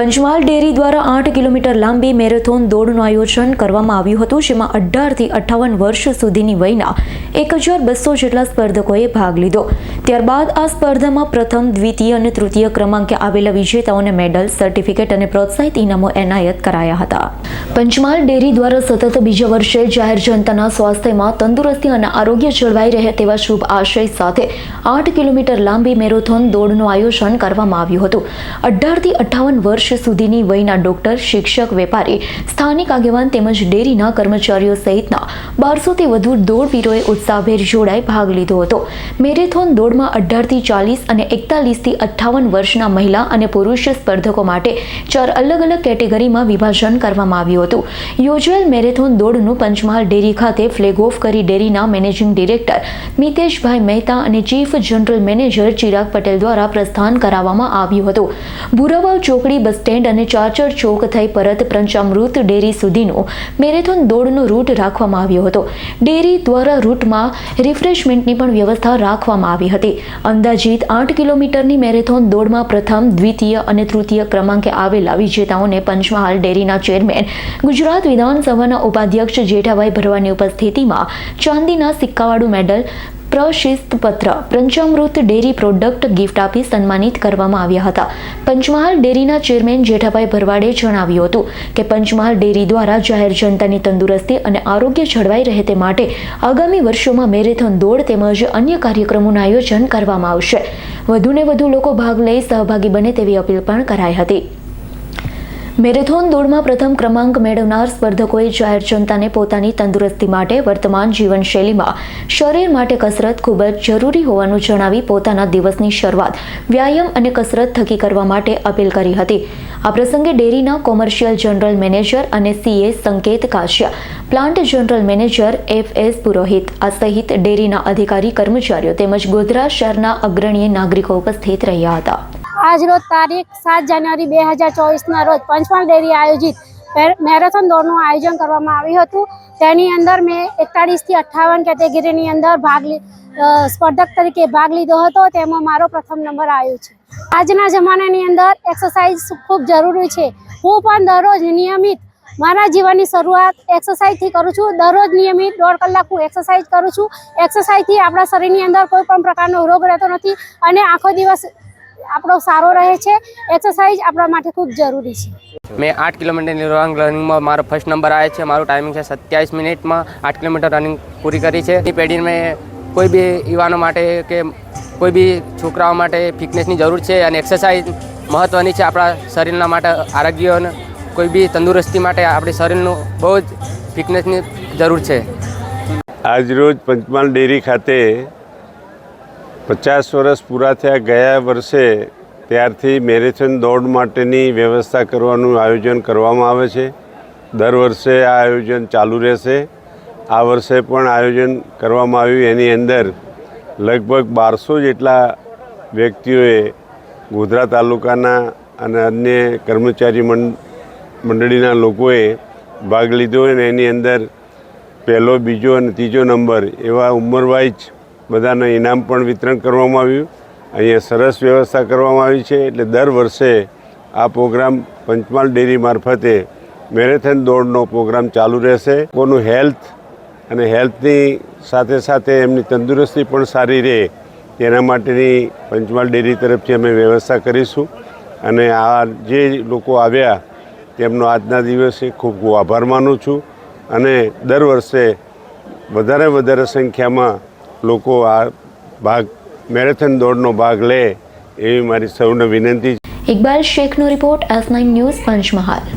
Panchmahal dairy દ્વારા આઠ kilometre લાંબી મેરેથોન દોડનું આયોજન કરવામાં આવ્યું હતું, જેમાં અઢારથી અઠ્ઠાવન વર્ષ સુધીની વયના એક હજાર બસો જેટલા સ્પર્ધકોએ ભાગ લીધો. ત્યારબાદ આ સ્પર્ધામાં પ્રથમ, દ્વિતીય અને તૃતીય ક્રમાંકે આવેલા વિજેતાઓને મેડલ, સર્ટિફિકેટ અને પ્રોત્સાહિત ઇનામો એનાયત કરાયા હતા. પંચમહાલ ડેરી દ્વારા સતત બીજા વર્ષે જાહેર જનતાના સ્વાસ્થ્યમાં તંદુરસ્તી અને આરોગ્ય જળવાઈ રહે તેવા શુભ આશય સાથે આઠ કિલોમીટર લાંબી મેરેથોન દોડનું આયોજન કરવામાં આવ્યું હતું. અઢારથી અઠ્ઠાવન વર્ષ સુધીની વયના ડોક્ટર, શિક્ષક, વેપારી, સ્થાનિક આગેવાન તેમજ ડેરીના કર્મચારીઓ સહિતના બારસોથી વધુ દોડવીરોએ ઉત્સાહભેર જોડાઈ ભાગ લીધો હતો. મેરેથોન દોડમાં અઢારથી ચાલીસ અને એકતાલીસથી અઠ્ઠાવન વર્ષના મહિલા અને પુરુષ સ્પર્ધકો માટે ચાર અલગ અલગ કેટેગરીમાં વિભાજન કરવામાં આવ્યું હતું. યોજાયેલ મેરેથોન દોડનું પંચમહાલ ડેરી ખાતે ફ્લેગ ઓફ કરી ડેરીના મેનેજિંગ ડિરેક્ટર મિતેશભાઈ મહેતા અને chief general manager Chirag Patel દ્વારા પ્રસ્થાન કરાવવામાં આવ્યું હતું. ભુરાવાવ ચોકડી બસ સ્ટેન્ડ અને ચાચર ચોક થઈ પરત પંચામૃત ડેરી સુધીનો મેરેથોન દોડનો રૂટ રાખવામાં આવ્યો હતો. ડેરી દ્વારા રૂટમાં રિફ્રેશમેન્ટની પણ વ્યવસ્થા રાખવામાં આવી હતી. અંદાજિત આઠ કિલોમીટરની મેરેથોન દોડમાં પ્રથમ, દ્વિતીય અને તૃતીય ક્રમાંકે આવેલા વિજેતાઓને પંચમહાલ ડેરીના ચેરમેન, ગુજરાત વિધાનસભાના ઉપાધ્યક્ષ જેઠાભાઈ ભરવાની ઉપસ્થિતિમાં ચાંદીના સિક્કાવાળું મેડલ પ્રશિસ્ત પત્ર પંચામૃત ડેરી પ્રોડક્ટ ગિફ્ટ આપી સન્માનિત કરવામાં આવ્યા હતા. પંચમહાલ ડેરીના ચેરમેન જેઠાભાઈ ભરવાડે જણાવ્યું હતું કે પંચમહાલ ડેરી દ્વારા જાહેર જનતાની તંદુરસ્તી અને આરોગ્ય જળવાઈ રહે તે માટે આગામી વર્ષોમાં મેરેથોન દોડ તેમજ અન્ય કાર્યક્રમોનું આયોજન કરવામાં આવશે. વધુને વધુ લોકો ભાગ લઈ સહભાગી બને તેવી અપીલ પણ કરાઈ હતી. મેરેથોન દોડમાં પ્રથમ ક્રમાંક મેળવનાર સ્પર્ધકોએ જાહેર જનતાને પોતાની તંદુરસ્તી માટે વર્તમાન જીવનશૈલીમાં શરીર માટે કસરત ખૂબ જ જરૂરી હોવાનું જણાવી પોતાના દિવસની શરૂઆત વ્યાયામ અને કસરત થકી કરવા માટે અપીલ કરી હતી. આ પ્રસંગે ડેરીના કોમર્શિયલ જનરલ મેનેજર અને CA Sanket Kashiya, plant general manager F S Purohit, આ સહિત ડેરીના અધિકારી કર્મચારીઓ તેમજ ગોધરા શહેરના અગ્રણીય નાગરિકો ઉપસ્થિત રહ્યા હતા. આજ રોજ તારીખ સાત જાન્યુઆરી બે હજાર ચોવીસના રોજ પંચમહાલ ડેરી આયોજિત મેરેથોન દોડનું આયોજન કરવામાં આવ્યું હતું. તેની અંદર મેં એકતાળીસથી અઠ્ઠાવન કેટેગરીની અંદર ભાગ સ્પર્ધક તરીકે ભાગ લીધો હતો. તેમાં મારો પ્રથમ નંબર આવ્યો છે. આજના જમાનાની અંદર એક્સરસાઇઝ ખૂબ જરૂરી છે. હું પણ દરરોજ નિયમિત મારા જીવનની શરૂઆત એક્સરસાઇઝથી કરું છું. દરરોજ નિયમિત દોઢ કલાક હું એક્સરસાઇઝ કરું છું. એક્સરસાઇઝથી આપણા શરીરની અંદર કોઈ પણ પ્રકારનો રોગ રહેતો નથી અને આખો દિવસ આપણો સારો રહે છે. એક્સરસાઇઝ આપણા માટે ખૂબ જરૂરી છે. મેં આઠ કિલોમીટરની રોંગ રનિંગમાં મારો ફર્સ્ટ નંબર આવે છે. મારું ટાઈમિંગ છે સત્યાવીસ મિનિટમાં આઠ કિલોમીટર રનિંગ પૂરી કરી છે. એ પેઢી મેં કોઈ બી યુવાનો માટે કે કોઈ બી છોકરાઓ માટે ફિટનેસની જરૂર છે અને એક્સરસાઇઝ મહત્ત્વની છે આપણા શરીરના માટે આરોગ્ય અને કોઈ બી તંદુરસ્તી માટે આપણી શરીરનું બહુ જ ફિટનેસની જરૂર છે. આજરોજ પંચમહાલ ડેરી ખાતે પચાસ વર્ષ પૂરા થયા ગયા વર્ષે ત્યારથી મેરેથોન દોડ માટેની વ્યવસ્થા કરવાનું આયોજન કરવામાં આવે છે. દર વર્ષે આ આયોજન ચાલુ રહેશે. આ વર્ષે પણ આયોજન કરવામાં આવ્યું. એની અંદર લગભગ બારસો જેટલા વ્યક્તિઓએ ગોધરા તાલુકાના અને અન્ય કર્મચારી મંડ, મંડળીના લોકોએ ભાગ લીધો અને એની અંદર પહેલો, બીજો અને ત્રીજો નંબર એવા ઉંમર વાઇઝ બધાને ઇનામ પણ વિતરણ કરવામાં આવ્યું. અહીંયા સરસ વ્યવસ્થા કરવામાં આવી છે. એટલે દર વર્ષે આ પ્રોગ્રામ પંચમહાલ ડેરી મારફતે મેરેથોન દોડનો પ્રોગ્રામ ચાલુ રહેશે. કોનું હેલ્થ અને હેલ્થની સાથે સાથે એમની તંદુરસ્તી પણ સારી રહે તેના માટેની પંચમહાલ ડેરી તરફથી અમે વ્યવસ્થા કરીશું. અને આ જે લોકો આવ્યા, તેમનો આજના દિવસે ખૂબ આભાર માનું છું. અને દર વર્ષે વધારે વધારે સંખ્યામાં લોકો આ ભાગ, મેરેથોન દોડનો ભાગ લે એવી મારી સૌને વિનંતી છે. Iqbal શેખનો report S nine News Panchmahal.